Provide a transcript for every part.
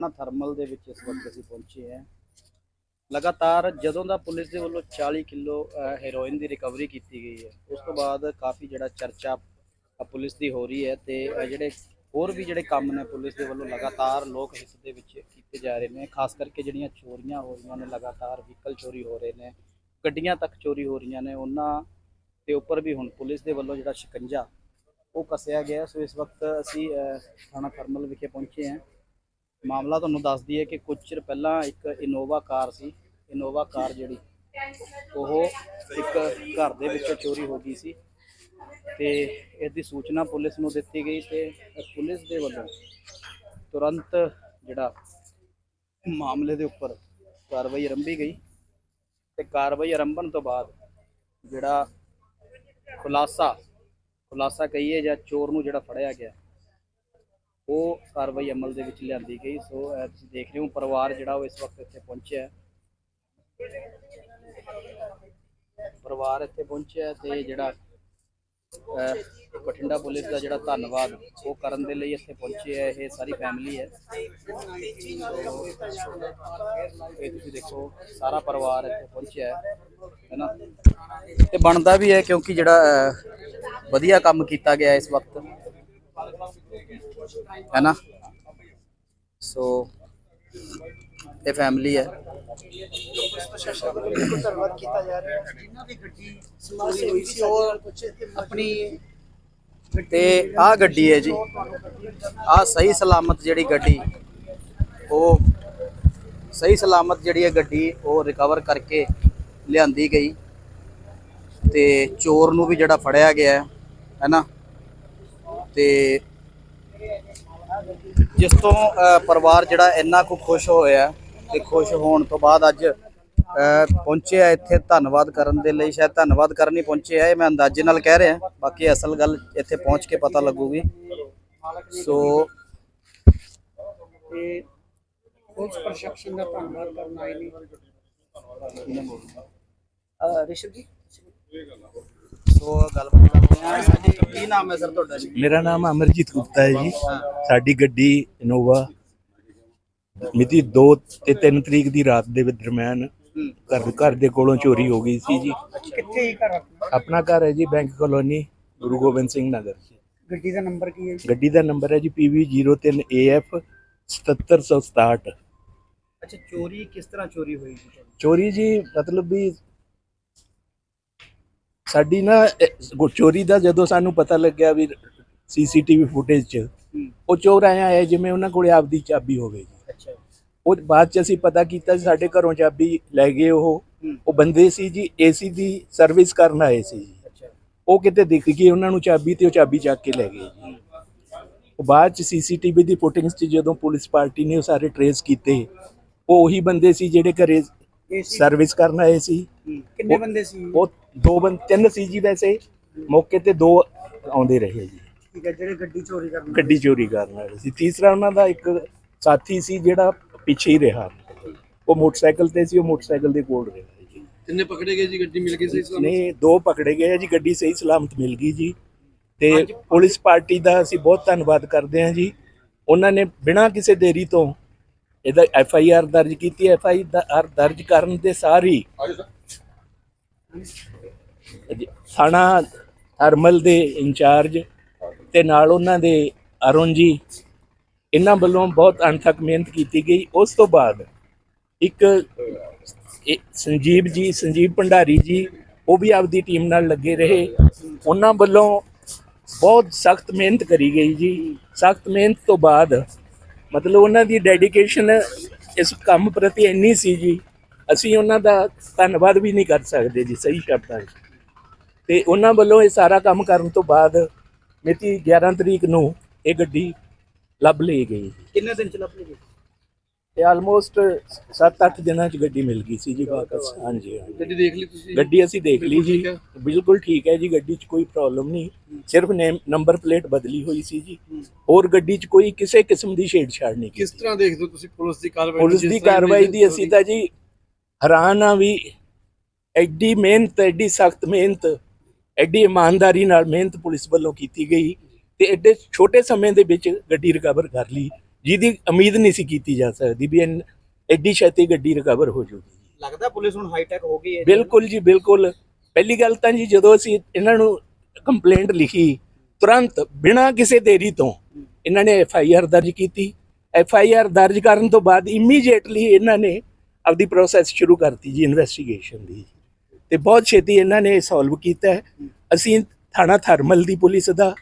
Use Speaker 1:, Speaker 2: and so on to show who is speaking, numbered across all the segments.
Speaker 1: ਨਾ ਥਰਮਲ ਦੇ ਵਿੱਚ ਇਸ ਵਕਤ ਅਸੀਂ ਪਹੁੰਚੇ ਹਾਂ। ਲਗਾਤਾਰ ਜਦੋਂ ਦਾ ਪੁਲਿਸ ਦੇ ਵੱਲੋਂ 40 ਕਿਲੋ ਅ, ਹੈਰੋਇਨ ਦੀ ਰਿਕਵਰੀ ਕੀਤੀ ਗਈ ਹੈ ਉਸ ਤੋਂ ਬਾਅਦ ਕਾਫੀ ਜਿਹੜਾ ਚਰਚਾ ਪੁਲਿਸ ਦੀ ਹੋ ਰਹੀ ਹੈ ਤੇ ਜਿਹੜੇ ਹੋਰ ਵੀ ਜਿਹੜੇ ਕੰਮ ਨੇ ਪੁਲਿਸ ਦੇ ਵੱਲੋਂ ਲਗਾਤਾਰ ਲੋਕ ਹਿੱਤ ਦੇ ਵਿੱਚ ਕੀਤੇ ਜਾ ਰਹੇ ਨੇ ਖਾਸ ਕਰਕੇ ਜਿਹੜੀਆਂ ਚੋਰੀਆਂ ਹੋ ਰਹੀਆਂ ਨੇ ਲਗਾਤਾਰ ਵਹੀਕਲ ਚੋਰੀ ਹੋ ਰਹੇ ਨੇ ਗੱਡੀਆਂ ਤੱਕ ਚੋਰੀ ਹੋ ਰਹੀਆਂ ਨੇ ਉਹਨਾਂ ਦੇ ਉੱਪਰ ਵੀ ਹੁਣ ਪੁਲਿਸ ਦੇ ਵੱਲੋਂ ਜਿਹੜਾ ਸ਼ਿਕੰਜਾ ਉਹ ਕੱਸਿਆ ਗਿਆ। ਸੋ ਇਸ ਵਕਤ ਅਸੀਂ ਥਾਣਾ ਥਰਮਲ ਵਿਖੇ ਪਹੁੰਚੇ ਹਾਂ। ਮਾਮਲਾ ਤੁਹਾਨੂੰ ਦੱਸ ਦਈਏ ਕਿ ਕੁਝ ਚਿਰ ਪਹਿਲਾਂ ਇੱਕ ਇਨੋਵਾ ਕਾਰ ਸੀ, ਇਨੋਵਾ ਕਾਰ ਜਿਹੜੀ, ਉਹ ਇੱਕ ਘਰ ਦੇ ਵਿੱਚੋਂ ਚੋਰੀ ਹੋ ਗਈ ਸੀ ਤੇ ਇਸ ਦੀ ਸੂਚਨਾ ਪੁਲਿਸ ਨੂੰ ਦਿੱਤੀ ਗਈ ਤੇ ਪੁਲਿਸ ਦੇ ਵੱਲੋਂ ਤੁਰੰਤ ਜਿਹੜਾ ਮਾਮਲੇ ਦੇ ਉੱਪਰ ਕਾਰਵਾਈ ਆਰੰਭੀ ਗਈ ਤੇ ਕਾਰਵਾਈ ਆਰੰਭਣ ਤੋਂ ਬਾਅਦ ਜਿਹੜਾ ਖੁਲਾਸਾ ਖੁਲਾਸਾ ਕਹੀਏ ਜਾਂ ਚੋਰ ਨੂੰ ਜਿਹੜਾ ਫੜਿਆ ਗਿਆ ਉਹ ਕਾਰਵਾਈ ਅਮਲ ਦੇ ਵਿੱਚ ਲਿਆਂਦੀ ਗਈ। ਸੋ ਤੁਸੀਂ ਦੇਖ ਰਹੇ ਹੋ, ਪਰਿਵਾਰ ਜਿਹੜਾ ਉਹ ਇਸ ਵਕਤ ਇੱਥੇ ਪਹੁੰਚਿਆ ਪਰਿਵਾਰ ਇੱਥੇ ਪਹੁੰਚਿਆ ਹੈ ਤੇ ਜਿਹੜਾ ਬਠਿੰਡਾ ਪੁਲਿਸ ਦਾ ਜਿਹੜਾ ਧੰਨਵਾਦ ਉਹ ਕਰਨ ਦੇ ਲਈ ਇੱਥੇ ਪਹੁੰਚੇ ਹੈ। ਇਹ ਸਾਰੀ ਫੈਮਿਲੀ ਹੈ। ਇਹ ਤੁਸੀਂ ਦੇਖੋ, ਸਾਰਾ ਪਰਿਵਾਰ ਇੱਥੇ ਪਹੁੰਚਿਆ ਹੈ ਹੈਨਾ ਤੇ ਬਣਦਾ ਵੀ ਹੈ ਕਿਉਂਕਿ ਜਿਹੜਾ ਵਧੀਆ ਕੰਮ ਕੀਤਾ ਗਿਆ ਇਸ ਵਕਤ। ਹੈ ਨਾ ਸੋ ਇਹ ਫੈਮਿਲੀ ਹੈ
Speaker 2: ਧੰਨਵਾਦ ਕੀਤਾ ਜਾ ਰਿਹਾ ਹੈ ਜਿਨ੍ਹਾਂ ਦੀ ਗੱਡੀ ਸਮਾਜ ਸੇਵੀ ਸੀ ਔਰ ਕੁਝ ਆਪਣੀ
Speaker 1: ਤੇ ਆਹ ਗੱਡੀ ਹੈ ਜੀ ਆਹ ਸਹੀ ਸਲਾਮਤ ਜਿਹੜੀ ਗੱਡੀ ਉਹ ਸਹੀ ਸਲਾਮਤ ਜਿਹੜੀ ਹੈ ਗੱਡੀ ਉਹ ਰਿਕਵਰ ਕਰਕੇ ਲਿਆਂਦੀ ਗਈ ਤੇ ਚੋਰ ਨੂੰ ਵੀ ਜਿਹੜਾ ਫੜਿਆ ਗਿਆ ਹੈ ਹੈਨਾ ਤੇ ਜਿਸ ਤੋਂ ਪਰਿਵਾਰ ਜਿਹੜਾ ਇੰਨਾ ਕੁ ਖੁਸ਼ ਹੋਇਆ ਤੇ ਖੁਸ਼ ਹੋਣ ਤੋਂ ਬਾਅਦ ਅੱਜ ਅਹ, ਪਹੁੰਚਿਆ ਇੱਥੇ ਧੰਨਵਾਦ ਕਰਨ ਦੇ ਲਈ। ਸ਼ਾਇਦ ਧੰਨਵਾਦ ਕਰਨ ਹੀ ਪਹੁੰਚੇ ਆ ਇਹ ਮੈਂ ਅੰਦਾਜ਼ੇ ਨਾਲ ਕਹਿ ਰਿਹਾ। ਬਾਕੀ ਅਸਲ ਗੱਲ ਇੱਥੇ ਪਹੁੰਚ ਕੇ ਪਤਾ ਲੱਗੂਗੀ। ਸੋ
Speaker 2: ਤੇ ਪੁਲਿਸ ਪ੍ਰਸ਼ਾਸਨ ਦਾ ਧੰਨਵਾਦ ਕਰਨ ਆਏ ਨੇ। ਅਹ ਰਿਸ਼ਵ ਜੀ?
Speaker 1: ਸੋ ਗੱਲਬਾਤ ਕਰਦੇ ਹਾਂ। ਹਾਂਜੀ ਕੀ ਨਾਮ ਹੈ ਸਰ ਤੁਹਾਡਾ ਜੀ?
Speaker 3: ਮੇਰਾ ਨਾਮ ਅਮਰਜੀਤ ਗੁਪਤਾ ਹੈ ਜੀ। ਸਾਡੀ ਗੱਡੀ ਇਨੋਵਾ ਮਿਤੀ 2 ਤੇ 3 ਤਰੀਕ ਦੀ ਰਾਤ ਦੇ ਦਰਮਿਆਨ। ਘਰ ਘਰ ਦੇ ਕੋਲੋਂ ਚੋਰੀ ਹੋ ਗਈ ਸੀ ਜੀ।
Speaker 2: ਕਿੱਥੇ ਹੀ ਘਰ ਆਪਣਾ?
Speaker 3: ਘਰ ਹੈ ਜੀ ਬੈਂਕ ਕਲੋਨੀ ਗੁਰੂ ਗੋਬਿੰਦ ਸਿੰਘ ਨਗਰ।
Speaker 2: ਗੱਡੀ ਦਾ ਨੰਬਰ ਕੀ ਹੈ ਜੀ?
Speaker 3: ਗੱਡੀ ਦਾ ਨੰਬਰ ਹੈ ਜੀ PV03AF 7767
Speaker 1: ਅੱਛਾ ਚੋਰੀ ਕਿਸ ਤਰ੍ਹਾਂ ਚੋਰੀ ਹੋਈ ਜੀ?
Speaker 3: ਚੋਰੀ ਜੀ ਮਤਲਬ ਵੀ ਸਾਡੀ ਨਾ ਇਹ ਚੋਰੀ ਦਾ ਜਦੋਂ ਸਾਨੂੰ ਪਤਾ ਲੱਗਿਆ ਵੀ ਸੀਸੀਟੀਵੀ ਫੁਟੇਜ 'ਚ ਉਹ ਚੋਰ ਆਇਆ ਹੈ ਜਿਵੇਂ ਉਹਨਾਂ ਕੋਲੇ ਆਪਦੀ ਚਾਬੀ ਹੋਵੇ ਜੀ।
Speaker 1: ਅੱਛਾ।
Speaker 3: ਉਹ ਬਾਅਦ ਚ ਅਸੀਂ ਪਤਾ ਕੀਤਾ ਸੀ ਸਾਡੇ ਘਰੋਂ ਚਾਬੀ ਲੈ ਗਏ ਉਹ। ਉਹ ਬੰਦੇ ਸੀ ਜੀ ਏਸੀ ਦੀ ਸਰਵਿਸ ਕਰਨ ਆਏ ਸੀ ਜੀ। ਉਹ ਕਿਤੇ ਦਿਖ ਗਈ ਉਹਨਾਂ ਨੂੰ ਚਾਬੀ ਤੇ ਉਹ ਚਾਬੀ ਚੱਕ ਕੇ ਲੈ ਗਏ ਜੀ। ਉਹ ਬਾਅਦ ਚ ਸੀਸੀਟੀਵੀ ਦੀ ਫੁਟੇਜ ਚ ਜਦੋਂ ਪੁਲਿਸ ਪਾਰਟੀ ਨੇ ਉਹ ਸਾਰੇ ਟਰੇਸ ਕੀਤੇ ਉਹ ਉਹੀ ਬੰਦੇ ਸੀ ਜਿਹੜੇ ਘਰੇ ਸਰਵਿਸ ਕਰਨ ਆਏ ਸੀ।
Speaker 2: ਕਿੰਨੇ ਬੰਦੇ ਸੀ?
Speaker 3: ਉਹ ਦੋ ਬੰਦ ਤਿੰਨ ਸੀ ਜੀ ਵੈਸੇ। ਮੌਕੇ ਤੇ ਦੋ ਆਉਂਦੇ ਰਹੇ ਜੀ।
Speaker 2: ਠੀਕ ਹੈ ਜਿਹੜੇ ਗੱਡੀ ਚੋਰੀ ਕਰਨ
Speaker 3: ਗੱਡੀ ਚੋਰੀ ਕਰਨ ਵਾਲੇ ਸੀ। ਤੀਸਰਾ ਉਹਨਾਂ ਦਾ ਇੱਕ ਸਾਥੀ ਸੀ ਜਿਹੜਾ ਪਿੱਛੇ ਹੀ ਰਿਹਾ। ਉਹ ਮੋਟਰਸਾਈਕਲ ਤੇ ਸੀ ਉਹ ਮੋਟਰਸਾਈਕਲ ਦੇ ਕੋਲ ਰਿਹਾ ਜੀ।
Speaker 4: ਕਿੰਨੇ ਪਕੜੇ ਗਏ ਜੀ? ਗੱਡੀ ਮਿਲ ਗਈ ਸਹੀ ਸਲਾਮਤ?
Speaker 3: ਨੇ ਦੋ ਪਕੜੇ ਗਏ ਜੀ। ਗੱਡੀ ਸਹੀ ਸਲਾਮਤ ਮਿਲ ਗਈ ਜੀ। ਤੇ ਪੁਲਿਸ ਪਾਰਟੀ ਦਾ ਅਸੀਂ ਬਹੁਤ ਧੰਨਵਾਦ ਕਰਦੇ ਹਾਂ ਜੀ। ਉਹਨਾਂ ਨੇ ਬਿਨਾਂ ਕਿਸੇ ਦੇਰੀ ਤੋਂ ਇਹਦਾ ਐਫ ਆਈ ਆਰ ਦਰਜ ਕੀਤੀ ਐਫ ਆਈ ਆਰ ਦਰਜ ਕਰਨ ਦੇ ਸਾਰੀ ਥਾਣਾ ਥਰਮਲ ਦੇ ਇੰਚਾਰਜ ਤੇ ਨਾਲ ਉਹਨਾਂ ਦੇ ਅਰੁਣ ਜੀ ਇਹਨਾਂ ਵੱਲੋਂ ਬਹੁਤ ਅਣਥੱਕ ਮਿਹਨਤ ਕੀਤੀ ਗਈ। ਉਸ ਤੋਂ ਬਾਅਦ ਇੱਕ ਸੰਜੀਵ ਜੀ ਸੰਜੀਵ ਭੰਡਾਰੀ ਜੀ ਉਹ ਵੀ ਆਪਦੀ ਟੀਮ ਨਾਲ ਲੱਗੇ ਰਹੇ। ਉਹਨਾਂ ਵੱਲੋਂ ਬਹੁਤ ਸਖਤ ਮਿਹਨਤ ਕਰੀ ਗਈ ਜੀ। ਸਖਤ ਮਿਹਨਤ ਤੋਂ ਬਾਅਦ ਮਤਲਬ ਉਹਨਾਂ ਦੀ ਡੈਡੀਕੇਸ਼ਨ ਇਸ ਕੰਮ ਪ੍ਰਤੀ ਇੰਨੀ ਸੀ ਜੀ, ਅਸੀਂ ਉਹਨਾਂ ਦਾ ਧੰਨਵਾਦ ਵੀ ਨਹੀਂ ਕਰ ਸਕਦੇ ਜੀ, ਸਹੀ ਸ਼ਬਦਾਂ 'ਚ ਤੇ ਉਹਨਾਂ ਵੱਲੋਂ ਇਹ ਸਾਰਾ ਕੰਮ ਕਰਨ ਤੋਂ ਬਾਅਦ ਮਿਤੀ 11 ਤਰੀਕ ਨੂੰ ਇਹ ਗੱਡੀ ਲੱਭ ਲਈ ਗਈ।
Speaker 1: ਕਿੰਨੇ ਦਿਨ ਚ ਲੱਭ ਲਈ ਗਈ?
Speaker 3: ਤੇ ਆਲਮੋਸਟ 7-8 ਦਿਨਾਂ 'ਚ ਗੱਡੀ ਮਿਲ ਗਈ ਸੀ ਜੀ ਵਾਪਸ। ਹਾਂਜੀ।
Speaker 4: ਗੱਡੀ ਦੇਖ ਲਈ ਤੁਸੀਂ?
Speaker 3: ਗੱਡੀ ਅਸੀਂ ਦੇਖ ਲਈ ਜੀ।
Speaker 4: ਬਿਲਕੁਲ ਠੀਕ
Speaker 3: ਹੈ ਜੀ ਗੱਡੀ 'ਚ ਕੋਈ ਪ੍ਰੋਬਲਮ ਨਹੀਂ। ਸਿਰਫ ਨੇਮ ਨੰਬਰ ਪਲੇਟ ਬਦਲੀ ਹੋਈ ਸੀ ਜੀ। ਹੋਰ ਗੱਡੀ 'ਚ ਕੋਈ ਕਿਸੇ ਕਿਸਮ ਦੀ ਛੇੜਛਾੜ ਨਹੀਂ
Speaker 4: ਕਿਸ ਤਰ੍ਹਾਂ ਦੇਖਦੇ ਹੋ ਤੁਸੀਂ ਪੁਲਿਸ ਦੀ ਕਾਰਵਾਈ?
Speaker 3: ਪੁਲਿਸ ਦੀ ਕਾਰਵਾਈ ਦੀ ਅਸੀਂ ਤਾਂ ਜੀ ਹੈਰਾਨ ਆ ਵੀ ਐਡੀ ਮਿਹਨਤ ਐਡੀ ਸਖਤ ਮਿਹਨਤ ਐਡੀ ਇਮਾਨਦਾਰੀ ਨਾਲ ਮਿਹਨਤ ਪੁਲਿਸ ਵੱਲੋਂ ਕੀਤੀ ਗਈ। ਤੇ ਐਡੇ ਛੋਟੇ ਸਮੇਂ ਦੇ ਵਿੱਚ ਗੱਡੀ ਰਿਕਵਰ ਕਰ ਲਈ। ਜਿਹਦੀ ਉਮੀਦ ਨਹੀਂ ਸੀ ਕੀਤੀ ਜਾ ਸਕਦੀ ਵੀ ਐਡੀ ਛੇਤੀ ਗੱਡੀ ਰਿਕਵਰ ਹੋ ਜੂਗੀ।
Speaker 1: ਲੱਗਦਾ ਪੁਲਿਸ ਹੁਣ ਹਾਈਟੈਕ ਹੋ ਗਈ ਹੈ।
Speaker 3: ਬਿਲਕੁਲ ਜੀ ਬਿਲਕੁਲ। ਪਹਿਲੀ ਗੱਲ ਤਾਂ ਜੀ ਜਦੋਂ ਅਸੀਂ ਇਹਨਾਂ ਨੂੰ ਕੰਪਲੇਂਟ ਲਿਖੀ ਤੁਰੰਤ ਬਿਨਾਂ ਕਿਸੇ ਦੇਰੀ ਤੋਂ ਇਹਨਾਂ ਨੇ ਐਫ ਆਈ ਆਰ ਦਰਜ ਕੀਤੀ। ਐਫ ਆਈ ਆਰ ਦਰਜ ਕਰਨ ਤੋਂ ਬਾਅਦ ਇਮੀਡੀਏਟਲੀ ਇਹਨਾਂ ਨੇ ਆਪਦੀ ਪ੍ਰੋਸੈਸ ਸ਼ੁਰੂ ਕਰਤੀ ਜੀ ਇਨਵੈਸਟੀਗੇਸ਼ਨ ਦੀ। ਤੇ ਬਹੁਤ ਛੇਤੀ ਇਹਨਾਂ ਨੇ ਸੋਲਵ ਕੀਤਾ। ਅਸੀਂ ਥਾਣਾ ਥਰਮਲ ਦੀ ਪੁਲਿਸ ਦਾ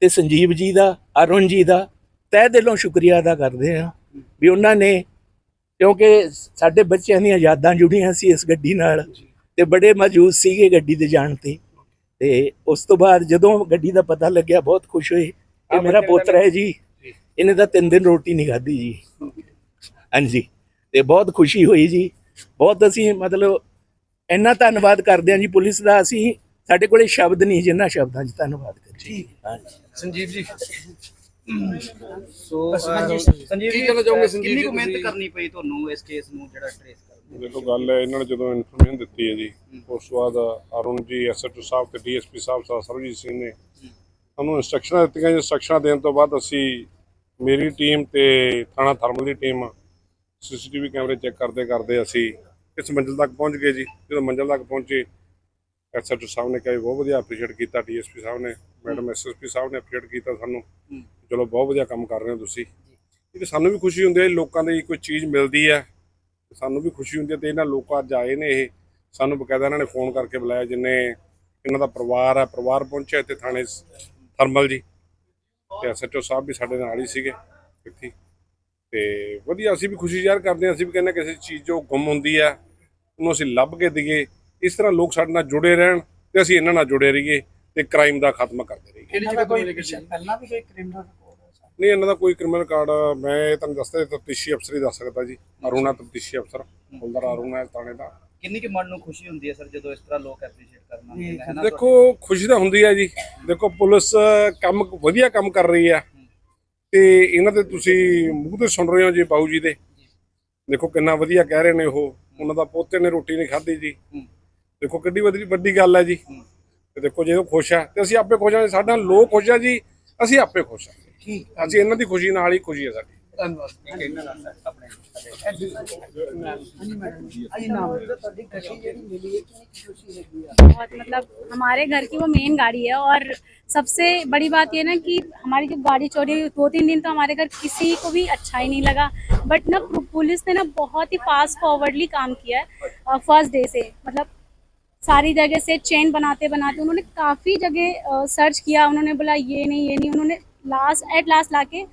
Speaker 3: ਤੇ ਸੰਜੀਵ ਜੀ ਦਾ ਅਰੁਣ ਜੀ ਦਾ ਤਹਿ ਦਿਲੋਂ ਸ਼ੁਕਰੀਆ ਅਦਾ ਕਰਦੇ ਹਾਂ ਵੀ ਉਹਨਾਂ ਨੇ ਕਿਉਂਕਿ ਸਾਡੇ ਬੱਚਿਆਂ ਦੀਆਂ ਯਾਦਾਂ ਜੁੜੀਆਂ ਸੀ ਇਸ ਗੱਡੀ ਨਾਲ ਤੇ ਬੜੇ ਮੌਜੂਦ ਸੀਗੇ ਗੱਡੀ ਦੇ ਜਾਣ ਤੇ। ਤੇ ਉਸ ਤੋਂ ਬਾਅਦ ਜਦੋਂ ਗੱਡੀ ਦਾ ਪਤਾ ਲੱਗਿਆ ਬਹੁਤ ਖੁਸ਼ ਹੋਏ ਇਹ ਮੇਰਾ ਪੋਤਰਾ ਹੈ ਜੀ। ਇਹਨੇ ਤਾਂ ਤਿੰਨ ਦਿਨ ਰੋਟੀ ਨਹੀਂ ਖਾਧੀ ਜੀ। ਹਾਂਜੀ। ਤੇ ਬਹੁਤ ਖੁਸ਼ੀ ਹੋਈ ਜੀ। ਬਹੁਤ ਅਸੀਂ ਮਤਲਬ ਇੰਨਾ ਧੰਨਵਾਦ ਕਰਦੇ ਹਾਂ ਜੀ ਪੁਲਿਸ ਦਾ। ਅਸੀਂ ਸਾਡੇ ਕੋਲੇ ਸ਼ਬਦ ਨਹੀਂ ਜਿੰਨਾ ਸ਼ਬਦਾਂ 'ਚ ਧੰਨਵਾਦ ਕਰੀਏ। ਹਾਂਜੀ।
Speaker 4: ਸੰਜੀਵ ਜੀ।
Speaker 1: ਸੋ
Speaker 2: ਹਾਂਜੀ,
Speaker 1: ਸੰਜੀਵ
Speaker 4: ਕੀ
Speaker 1: ਜੀ
Speaker 4: ਕਹਿਣਾ ਚਾਹੋਗੇ ਸੰਜੀਵ
Speaker 1: ਕਿੰਨੀ
Speaker 4: ਜੀ
Speaker 1: ਕੁ ਮਿਹਨਤ
Speaker 4: ਤੁਸੀਂ?
Speaker 1: ਕਰਨੀ ਪਈ ਤੁਹਾਨੂੰ ਇਸ ਕੇਸ ਨੂੰ ਜਿਹੜਾ ਟ੍ਰੇਸ ਕਰਨ
Speaker 5: ਦੇਖੋ ਗੱਲ ਹੈ ਇਹਨਾਂ ਨੇ ਜਦੋਂ ਇਨਫੋਰਮੇਸ਼ਨ ਦਿੱਤੀ ਹੈ ਜੀ ਉਸ ਤੋਂ ਬਾਅਦ ਅਰੁਣ ਜੀ ਐਸਐਚਓ ਸਾਹਿਬ ਤੇ ਡੀਐਸਪੀ ਸਾਹਿਬ ਸਰ ਸਰਵਜੀਤ ਸਿੰਘ ਨੇ ਸਾਨੂੰ ਇਨਸਟਰਕਸ਼ਨਾਂ ਦਿੱਤੀਆਂ ਜੀ। ਇਨਸਟਰਕਸ਼ਨਾਂ ਦੇਣ ਤੋਂ ਬਾਅਦ ਅਸੀਂ ਮੇਰੀ ਟੀਮ ਤੇ ਥਾਣਾ ਥਰਮਲ ਦੀ ਟੀਮ ਸੀਸੀਟੀਵੀ ਕੈਮਰੇ ਚੈੱਕ ਕਰਦੇ ਕਰਦੇ ਅਸੀਂ ਇਸ ਮੰਜ਼ਿਲ ਤੱਕ ਪਹੁੰਚ ਗਏ ਜੀ। ਜਦੋਂ ਮੰਜ਼ਿਲ ਤੱਕ ਪਹੁੰਚੇ ਐਸਐਚਓ ਸਾਹਿਬ ਨੇ ਕਿਹਾ ਬਹੁਤ ਵਧੀਆ ਅਪਰੀਸ਼ੀਏਟ ਕੀਤਾ ਡੀਐਸਪੀ ਸਾਹਿਬ ਨੇ ਮੈਡਮ ਐਸਐਸਪੀ ਸਾਹਿਬ ਨੇ ਅਪਰੀਸ਼ੀਏਟ ਕੀਤਾ ਸਾਨੂੰ। ਚਲੋ ਬਹੁਤ ਵਧੀਆ ਕੰਮ ਕਰ ਰਹੇ ਹੋ ਤੁਸੀਂ। ਇਹ ਤੇ ਸਾਨੂੰ ਵੀ ਖੁਸ਼ੀ ਹੁੰਦੀ ਹੈ ਲੋਕਾਂ ਦੀ ਕੋਈ ਚੀਜ਼ ਮਿਲਦੀ ਹੈ। ਸਾਨੂੰ ਵੀ ਖੁਸ਼ੀ ਹੁੰਦੀ ਹੈ ਤੇ ਇਹਨਾਂ ਲੋਕਾਂ ਅੱਜ ਆਏ ਨੇ ਇਹ। ਸਾਨੂੰ ਬਕਾਇਦਾ ਇਹਨਾਂ ਨੇ ਫੋਨ ਕਰਕੇ ਬੁਲਾਇਆ ਜਿੰਨੇ ਇਹਨਾਂ ਦਾ ਪਰਿਵਾਰ ਹੈ ਪਰਿਵਾਰ ਪਹੁੰਚਿਆ ਇੱਥੇ ਥਾਣੇ ਥਰਮਲ ਜੀ। ਤੇ ਐਸਐਚਓ ਸਾਹਿਬ ਵੀ ਸਾਡੇ ਨਾਲ ਹੀ ਸੀਗੇ ਇੱਥੇ। ਤੇ ਵਧੀਆ ਅਸੀਂ ਵੀ ਖੁਸ਼ੀ ਜ਼ਾਹਰ ਕਰਦੇ ਹਾਂ ਅਸੀਂ ਵੀ ਕਹਿੰਦੇ ਕਿਸੇ ਚੀਜ਼ ਜੋ ਗੁੰਮ ਹੁੰਦੀ ਹੈ ਉਹਨੂੰ ਅਸੀਂ ਲੱਭ ਕੇ ਦਈਏ। ਇਸ ਤਰ੍ਹਾਂ ਲੋਕ ਸਾਡੇ ਨਾਲ ਜੁੜੇ ਰਹਿਣ ਤੇ ਅਸੀਂ ਇਹਨਾਂ ਨਾਲ ਜੁੜੇ ਰਹੀਏ ਤੇ ਕ੍ਰਾਈਮ ਦਾ ਖਾਤਮਾ ਕਰਦੇ ਰਹੀਏ।
Speaker 2: ਪਹਿਲਾਂ ਵੀ ਕੋਈ ਕ੍ਰਿਮੀਨਲ
Speaker 5: ਨਹੀਂ ਇਹਨਾਂ ਦਾ ਕੋਈ ਕ੍ਰਿਮੀਨਲ ਕਾਰਡ ਮੈਂ ਇਹ ਤੁਹਾਨੂੰ ਦੱਸਦਾ ਤਫਤੀਸ਼ੀ ਅਫਸਰ ਹੀ ਦੱਸ ਸਕਦਾ ਜੀ। ਅਰੁਣਾ ਤਫਤੀਸ਼ੀ ਅਫਸਰ ਹੌਲਦਾਰ ਅਰੁਣਾ ਥਾਣੇ ਦਾ।
Speaker 1: ਕਿੰਨੀ ਕਿ ਮਨ ਨੂੰ ਖੁਸ਼ੀ ਹੁੰਦੀ ਹੈ ਸਰ ਜਦੋਂ ਇਸ ਤਰ੍ਹਾਂ ਲੋਕ ਐਪਰੀਸ਼ੀਏਟ ਕਰਨਾ ਹੈ ਨਾ
Speaker 5: ਦੇਖੋ ਖੁਸ਼ੀ ਤਾਂ ਹੁੰਦੀ ਹੈ ਜੀ। ਦੇਖੋ ਪੁਲਿਸ ਕੰਮ ਵਧੀਆ ਕੰਮ ਕਰ ਰਹੀ ਹੈ। ਤੇ ਇਹਨਾਂ ਦੇ ਤੁਸੀਂ ਮੂੰਹ ਤੇ ਸੁਣ ਰਹੇ ਹੋ ਜੀ ਬਾਊ ਜੀ ਦੇ। ਦੇਖੋ ਕਿੰਨਾ ਵਧੀਆ ਕਹਿ ਰਹੇ ਨੇ ਉਹ। ਉਹਨਾਂ ਦਾ ਪੋਤੇ ਨੇ ਰੋਟੀ ਨਹੀਂ ਖਾਧੀ ਜੀ। ਦੇਖੋ ਕਿੱਡੀ ਵੱਡੀ ਵੱਡੀ ਗੱਲ ਹੈ ਜੀ। ਤੇ ਦੇਖੋ ਜੇ ਉਹ ਖੁਸ਼ ਹੈ ਤੇ ਅਸੀਂ ਆਪੇ ਖੁਸ਼ ਹਾਂ। ਸਾਡਾ ਲੋਕ ਖੁਸ਼ ਹੈ ਜੀ ਅਸੀਂ ਆਪੇ ਖੁਸ਼ ਹਾਂ। ਅਸੀਂ ਇਹਨਾਂ ਦੀ ਖੁਸ਼ੀ ਨਾਲ ਹੀ ਖੁਸ਼ੀ ਹੈ ਸਾਡੀ
Speaker 4: ਧੰਨਵਾਦ
Speaker 2: ਹਾਂਜੀ ਮੈਡਮ ਅਜੀ ਨਾਮ ਤੁਹਾਡੀ ਖੁਸ਼ੀ ਜਿਹੜੀ ਮਿਲੀ ਹੈ ਕਿੰਨੀ ਕੁ ਖੁਸ਼ੀ ਹੈਗੀ ਆ
Speaker 6: बहुत मतलब हमारे घर की वो मेन गाड़ी है और सबसे बड़ी बात ये ना कि हमारी जो गाड़ी चोरी हुई दो तीन दिन तो हमारे घर किसी को भी अच्छा ही नहीं लगा बट ना पु- पुलिस ने ना बहुत ही फास्ट फॉरवर्डली काम किया है फर्स्ट डे से मतलब सारी जगह से चेन बनाते बनाते उन्होंने काफ़ी जगह सर्च किया उन्होंने बोला ये नहीं ये नहीं उन्होंने लास्ट एट लास्ट लाके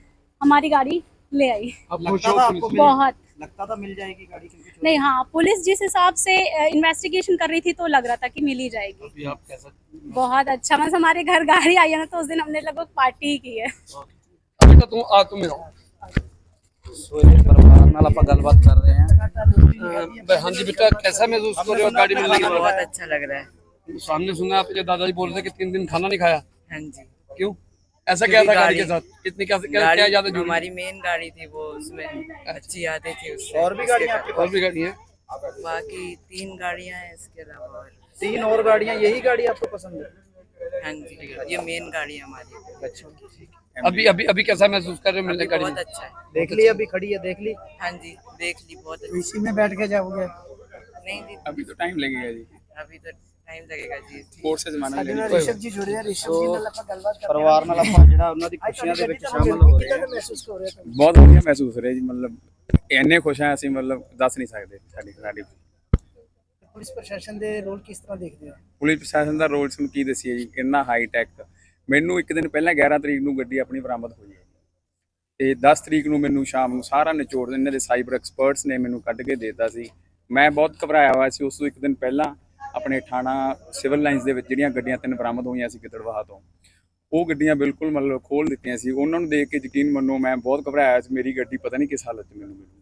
Speaker 6: हमारी गाड़ी ले आई। बहुत।
Speaker 1: लगता था मिल जाएगी गाड़ी
Speaker 6: नहीं हाँ पुलिस जिस हिसाब से इन्वेस्टिगेशन कर रही थी तो लग रहा था कि मिल ही जाएगी
Speaker 4: आप कैसा
Speaker 6: बहुत अच्छा मतलब बस हमारे घर गाड़ी आई है ना तो उस दिन हमने लगभग पार्टी की है।
Speaker 4: बेटा तो तुम आ तुम
Speaker 1: सोहेल गलबात कर रहे हैं।
Speaker 4: हाँ जी बेटा कैसा महसूस कर रहे हो? गाड़ी मिलने के
Speaker 7: बहुत अच्छा लग रहा है।
Speaker 4: सामने सुना आपके दादाजी बोल रहे थे कि तीन दिन खाना नहीं खाया।
Speaker 7: हाँ जी।
Speaker 4: क्यों? ऐसा क्या था गाड़ी के साथ कितनी क्या क्या, ज़्यादा जुड़ी
Speaker 7: हमारी मेन गाड़ी थी वो उसमें अच्छी यादें थी उससे।
Speaker 1: और भी गाड़ियाँ आपके
Speaker 4: और भी गाड़ी है
Speaker 7: बाकी तीन गाड़ियाँ हैं इसके अलावा और।
Speaker 1: तीन और गाड़ियाँ यही गाड़ी आपको पसंद है?
Speaker 7: हाँ जी ये मेन गाड़ी है हमारी।
Speaker 1: अच्छा।
Speaker 4: अभी अभी अभी कैसा महसूस कर रहे हो मिलने गाड़ी
Speaker 7: बहुत अच्छा है।
Speaker 1: देख ली अभी खड़ी है देख ली।
Speaker 7: हाँ जी देख ली बहुत
Speaker 2: तो
Speaker 7: अच्छी।
Speaker 2: इसी में बैठ के जाओगे?
Speaker 7: नहीं जी।
Speaker 8: अभी तो टाइम लगेगा जी।
Speaker 7: अभी तो
Speaker 8: ਬਹੁਤ ਵਧੀਆ ਮਹਿਸੂਸ ਹੋ ਰਿਹਾ ਜੀ ਮਤਲਬ ਇੰਨੇ ਖੁਸ਼ ਆ ਅਸੀਂ ਮਤਲਬ ਦੱਸ ਨਹੀਂ ਸਕਦੇ ਸਾਡੀ ਸਾਡੀ।
Speaker 2: ਪੁਲਿਸ ਪ੍ਰਸ਼ਾਸਨ ਦੇ ਰੋਲ ਕਿਸ ਤਰ੍ਹਾਂ ਦੇਖਦੇ ਹੋ?
Speaker 8: ਪੁਲਿਸ ਪ੍ਰਸ਼ਾਸਨ ਦਾ ਰੋਲ ਸਾਨੂੰ ਕੀ ਦਸੀਏ ਜੀ ਕਿੰਨਾ ਹਾਈ ਟੈਕ ਮੈਨੂੰ ਇੱਕ ਦਿਨ ਪਹਿਲਾਂ 11 ਤਰੀਕ ਨੂੰ ਗੱਡੀ ਆਪਣੀ ਬਰਾਮਦ ਹੋਈ ਹੈ ਤੇ 10 ਤਰੀਕ ਨੂੰ ਮੈਨੂੰ ਸ਼ਾਮ ਨੂੰ ਸਾਰਾ ਨਿਚੋੜ ਇਹਨਾਂ ਦੇ ਸਾਈਬਰ ਐਕਸਪਰਟਸ ਨੇ ਮੈਨੂੰ ਕੱਢ ਕੇ ਦੇਤਾ ਸੀ। ਮੈਂ ਬਹੁਤ ਘਬਰਾਇਆ ਹੋਇਆ ਸੀ ਉਸ ਤੋਂ ਇੱਕ ਦਿਨ ਪਹਿਲਾਂ ਆਪਣੇ ਥਾਣਾ ਸਿਵਲ ਲਾਈਨਸ ਦੇ ਵਿੱਚ ਜਿਹੜੀਆਂ ਗੱਡੀਆਂ ਤਿੰਨ ਬਰਾਮਦ ਹੋਈਆਂ ਸੀ ਗਿੱਦੜਵਾਹਾ ਤੋਂ, ਉਹ ਗੱਡੀਆਂ ਬਿਲਕੁਲ ਮਤਲਬ ਖੋਲ ਦਿੱਤੀਆਂ ਸੀ। ਉਹਨਾਂ ਨੂੰ ਦੇਖ ਕੇ ਯਕੀਨ ਮੰਨੋ, ਮੈਂ ਬਹੁਤ ਘਬਰਾਇਆ ਸੀ, ਮੇਰੀ ਗੱਡੀ ਪਤਾ ਨਹੀਂ ਕਿਸ ਹਾਲਤ 'ਚ ਮੈਨੂੰ ਮਿਲੂਗੀ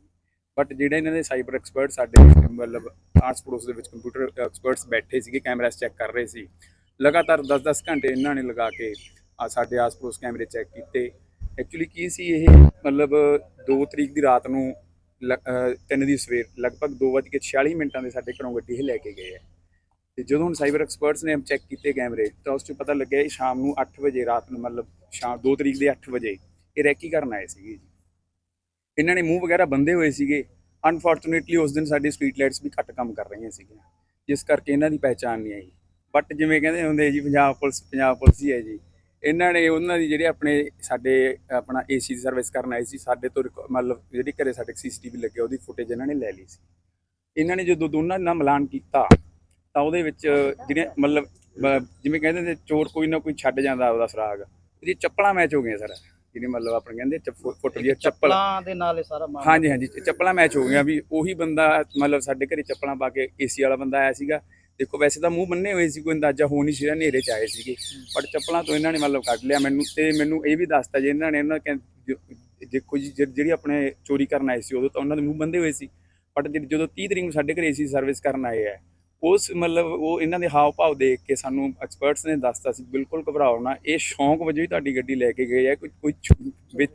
Speaker 8: ਬਟ ਜਿਹੜੇ ਇਹਨਾਂ ਦੇ ਸਾਈਬਰ ਐਕਸਪਰਟ ਸਾਡੇ, ਮਤਲਬ ਆਸ ਪੜੋਸ ਦੇ ਵਿੱਚ ਕੰਪਿਊਟਰ ਐਕਸਪਰਟਸ ਬੈਠੇ ਸੀਗੇ ਕੈਮਰਾਸ ਚੈੱਕ ਕਰ ਰਹੇ ਸੀ। ਲਗਾਤਾਰ 10-10 ਘੰਟੇ ਇਹਨਾਂ ਨੇ ਲਗਾ ਕੇ ਸਾਡੇ ਆਸ ਪੜੋਸ ਕੈਮਰੇ ਚੈੱਕ ਕੀਤੇ। ਐਕਚੁਅਲੀ ਕੀ ਸੀ ਇਹ? ਮਤਲਬ 2 ਤਰੀਕ ਦੀ ਰਾਤ ਨੂੰ 3 ਦੀ ਸਵੇਰ, ਲਗਭਗ 2:46 ਮਿੰਟਾਂ ਦੇ ਸਾਡੇ ਘਰੋਂ ਗੱਡੀ ਇਹ ਲੈ ਕੇ ਗਏ ਹੈ ਤੇ ਜਦੋਂ ਹੁਣ ਸਾਈਬਰ ਐਕਸਪਰਟਸ ਨੇ ਚੈੱਕ ਕੀਤੇ ਕੈਮਰੇ, ਤਾਂ ਉਸ 'ਚ ਪਤਾ ਲੱਗਿਆ ਇਹ ਸ਼ਾਮ ਨੂੰ 8 ਵਜੇ, ਰਾਤ ਨੂੰ ਮਤਲਬ ਸ਼ਾਮ 2 ਤਰੀਕ ਦੇ 8 ਵਜੇ ਇਹ ਰੈਕੀ ਕਰਨ ਆਏ ਸੀਗੇ ਜੀ। ਇਹਨਾਂ ਨੇ ਮੂੰਹ ਵਗੈਰਾ ਬੰਦੇ ਹੋਏ ਸੀਗੇ। ਅਨਫੋਰਚੂਨੇਟਲੀ ਉਸ ਦਿਨ ਸਾਡੀ ਸਟਰੀਟ ਲਾਈਟਸ ਵੀ ਘੱਟ ਕੰਮ ਕਰ ਰਹੀਆਂ ਸੀਗੀਆਂ। ਜਿਸ ਕਰਕੇ ਇਹਨਾਂ ਦੀ ਪਹਿਚਾਣ ਨਹੀਂ ਆਈ। ਬਟ ਜਿਵੇਂ ਕਹਿੰਦੇ ਹੁੰਦੇ ਜੀ, ਪੰਜਾਬ ਪੁਲਿਸ ਪੰਜਾਬ ਪੁਲਿਸ ਹੀ ਹੈ ਜੀ। ਇਹਨਾਂ ਨੇ ਉਹਨਾਂ ਦੀ ਜਿਹੜੇ ਆਪਣੇ ਸਾਡੇ, ਆਪਣਾ ਏਸੀ ਦੀ ਸਰਵਿਸ ਕਰਨ ਆਏ ਸੀ, ਸਾਡੇ ਤੋਂ ਰਿਕ- ਮਤਲਬ ਜਿਹੜੀ ਘਰੇ ਸਾਡੇ ਸੀਸੀਟੀਵੀ ਲੱਗੇ, ਉਹਦੀ ਫੁਟੇਜ ਇਹਨਾਂ ਨੇ ਲੈ ਲਈ ਸੀ। ਇਹਨਾਂ ਨੇ ਜਦੋਂ ਦੋਨਾਂ ਨਾਲ ਮਿਲਾਨ ਕੀਤਾ ਤਾਂ ਉਹਦੇ ਵਿੱਚ ਜਿਹੜੇ ਮਤਲਬ ਬ- ਜਿਵੇਂ ਕਹਿੰਦੇ ਨੇ ਚੋਰ ਕੋਈ ਨਾ ਕੋਈ ਛੱਡ ਜਾਂਦਾ ਉਹਦਾ ਸੁਰਾਗ ਇਹਦੀ ਚੱਪਲਾਂ ਮੈਚ ਹੋ ਗਈਆਂ ਸਰ ਜਿਹੜੀ ਮਤਲਬ ਆਪਣੇ ਕਹਿੰਦੇ ਚੱਪ- ਫੁੱਟ ਦੀ ਚੱਪਲ।
Speaker 1: ਦੇ ਨਾਲ ਇਹ ਸਾਰਾ ਮਾਮਲਾ।
Speaker 8: ਹਾਂਜੀ ਹਾਂਜੀ ਚ- ਚੱਪਲਾਂ ਮੈਚ ਹੋ ਗਈਆਂ ਵੀ ਉਹੀ ਬੰਦਾ ਮਤਲਬ ਸਾਡੇ ਘਰੇ ਚੱਪਲਾਂ ਪਾ ਕੇ ਏਸੀ ਵਾਲਾ ਬੰਦਾ ਆਇਆ ਸੀਗਾ। ਦੇਖੋ ਵੈਸੇ ਤਾਂ ਮੂੰਹ ਬੰਨੇ ਹੋਏ ਸੀ ਕੋਈ ਅੰਦਾਜ਼ਾ ਹੋ ਨਹੀਂ ਸੀ ਰਿਹਾ ਹਨੇਰੇ ਚ ਆਏ ਸੀਗੇ। ਬਟ ਚੱਪਲਾਂ ਤੋਂ ਇਹਨਾਂ ਨੇ ਮਤਲਬ ਕੱਢ ਲਿਆ ਮੈਨੂੰ ਤੇ ਮੈਨੂੰ ਇਹ ਵੀ ਦੱਸਤਾ ਜੇ ਇਹਨਾਂ ਨੇ ਇਹਨਾਂ ਕਹਿੰ- ਜ- ਦੇਖੋ ਜੀ ਜਿਹੜੀ ਜਿਹੜੀ ਆਪਣੇ ਚੋਰੀ ਕਰਨ ਆਏ ਸੀ ਉਦੋਂ ਤਾਂ ਉਹਨਾਂ ਦੇ ਮੂੰਹ ਬੰਦੇ ਹੋਏ ਸੀ। ਬਟ ਜਦੋਂ 30 ਤਰੀਕ ਨੂੰ ਸਾਡੇ ਘਰੇ ਏਸੀ ਸਰਵਿਸ ਕਰਨ ਆਏ ਆ ਉਸ ਮਤਲਬ ਉਹ ਇਹਨਾਂ ਦੇ ਹਾਵ ਭਾਵ ਦੇਖ ਕੇ ਸਾਨੂੰ ਐਕਸਪਰਟਸ ਨੇ ਦੱਸਤਾ ਸੀ ਬਿਲਕੁਲ ਘਬਰਾਓ ਨਾ। ਇਹ ਸ਼ੌਂਕ ਵਜੋਂ ਹੀ ਤੁਹਾਡੀ ਗੱਡੀ ਲੈ ਕੇ ਗਏ ਆ ਕੋਈ ਕੋਈ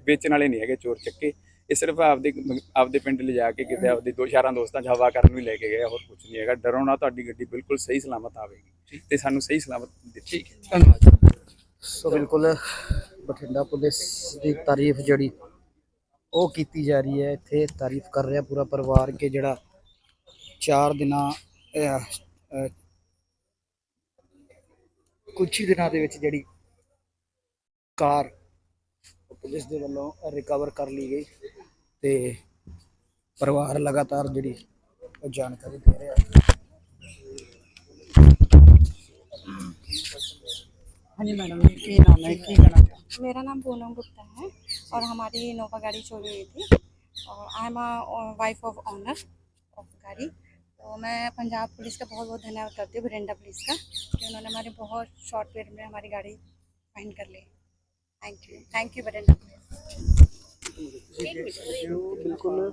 Speaker 8: ਵੇਚਣ ਵਾਲੇ ਨਹੀਂ ਹੈਗੇ ਚੋਰ ਚੱਕੇ। ਇਹ ਸਿਰਫ ਆਪਦੇ ਆਪਦੇ ਪਿੰਡ ਲਿਜਾ ਕੇ ਕਿਤੇ ਆਪਦੇ ਦੋ ਸ਼ਾਰਾਂ ਦੋਸਤਾਂ 'ਚ ਹਵਾ ਕਰਨ ਨੂੰ ਲੈ ਕੇ ਗਏ ਹੋਰ ਕੁਝ ਨਹੀਂ ਹੈਗਾ। ਡਰੋ ਨਾ ਤੁਹਾਡੀ ਗੱਡੀ ਬਿਲਕੁਲ ਸਹੀ ਸਲਾਮਤ ਆਵੇਗੀ ਤੇ ਸਾਨੂੰ ਸਹੀ ਸਲਾਮਤ ਦਿੱਤੀ
Speaker 4: ਠੀਕ। ਹੈ ਧੰਨਵਾਦ।
Speaker 1: ਸੋ ਬਿਲਕੁਲ ਬਠਿੰਡਾ ਪੁਲਿਸ ਦੀ ਤਾਰੀਫ ਜਿਹੜੀ ਉਹ ਕੀਤੀ ਜਾ ਰਹੀ ਹੈ ਇੱਥੇ ਤਾਰੀਫ ਕਰ ਰਿਹਾ ਪੂਰਾ ਪਰਿਵਾਰ ਕਿ ਜਿਹੜਾ 4 ਦਿਨਾਂ ਅਹ, ਅਹ, ਕੁਛ ਹੀ ਦਿਨਾਂ ਦੇ ਵਿੱਚ ਜਿਹੜੀ ਕਾਰ ਉਹ ਪੁਲਿਸ ਦੇ ਵੱਲੋਂ ਰਿਕਵਰ ਕਰ ਲਈ ਗਈ ਤੇ ਪਰਿਵਾਰ ਲਗਾਤਾਰ ਜਿਹੜੀ ਉਹ ਜਾਣਕਾਰੀ ਦੇ ਰਿਹਾ ਹੈ
Speaker 2: हाँ जी मैडम ये की नाम है की कहना चाहते
Speaker 9: मेरा नाम पूनम गुप्ता है और हमारी इनोवा गाड़ी चोरी हुई थी और I am wife of owner of गाड़ी तो मैं पंजाब पुलिस का बहुत बहुत धन्यवाद करती हूँ बरिंडा पुलिस का कि उन्होंने हमारे बहुत शॉर्ट पीरियड में हमारी गाड़ी फाइंड कर ली thank you thank you बरिंडा police
Speaker 1: ਬਿਲਕੁਲ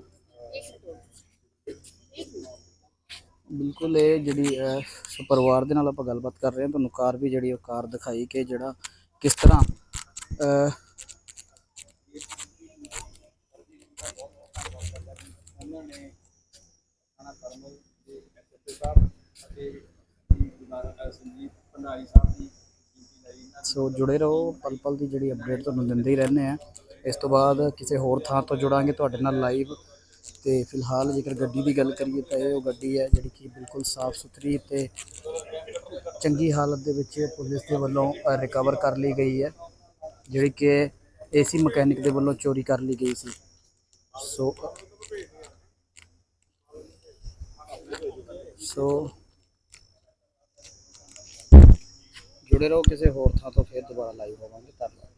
Speaker 1: ਬਿਲਕੁਲ ਇਹ ਜਿਹੜੀ ਅਹ, ਸੋ ਪਰਿਵਾਰ ਦੇ ਨਾਲ ਆਪਾਂ ਗੱਲਬਾਤ ਕਰ ਰਹੇ ਹਾਂ ਤੁਹਾਨੂੰ ਕਾਰ ਵੀ ਜਿਹੜੀ ਉਹ ਕਾਰ ਦਿਖਾਈ ਕਿ ਜਿਹੜਾ ਕਿਸ ਤਰ੍ਹਾਂ ਸੋ ਜੁੜੇ ਰਹੋ ਪਲ ਪਲ ਦੀ ਜਿਹੜੀ ਅਪਡੇਟ ਤੁਹਾਨੂੰ ਦਿੰਦੇ ਹੀ ਰਹਿੰਦੇ ਆ। ਇਸ ਤੋਂ ਬਾਅਦ ਕਿਸੇ ਹੋਰ ਥਾਂ ਤੋਂ ਜੁੜਾਂਗੇ ਤੁਹਾਡੇ ਨਾਲ ਲਾਈਵ ਤੇ ਫਿਲਹਾਲ ਜੇਕਰ ਗੱਡੀ ਦੀ ਗੱਲ ਕਰੀਏ ਤਾਂ ਇਹ ਉਹ ਗੱਡੀ ਹੈ ਜਿਹੜੀ ਕਿ ਬਿਲਕੁਲ ਸਾਫ਼ ਸੁਥਰੀ ਤੇ ਚੰਗੀ ਹਾਲਤ ਦੇ ਵਿੱਚ ਪੁਲਿਸ ਦੇ ਵੱਲੋਂ ਰਿਕਵਰ ਕਰ ਲਈ ਗਈ ਹੈ ਜਿਹੜੀ ਕਿ ਏਸੀ ਮਕੈਨਿਕ ਦੇ ਵੱਲੋਂ ਚੋਰੀ ਕਰ ਲਈ ਗਈ ਸੀ। ਸੋ ਸੋ ਜੁੜੇ ਰਹੋ ਕਿਸੇ ਹੋਰ ਥਾਂ ਤੋਂ ਫਿਰ ਦੁਬਾਰਾ ਲਾਈਵ ਹੋਵਾਂਗੇ। ਧੰਨਵਾਦ।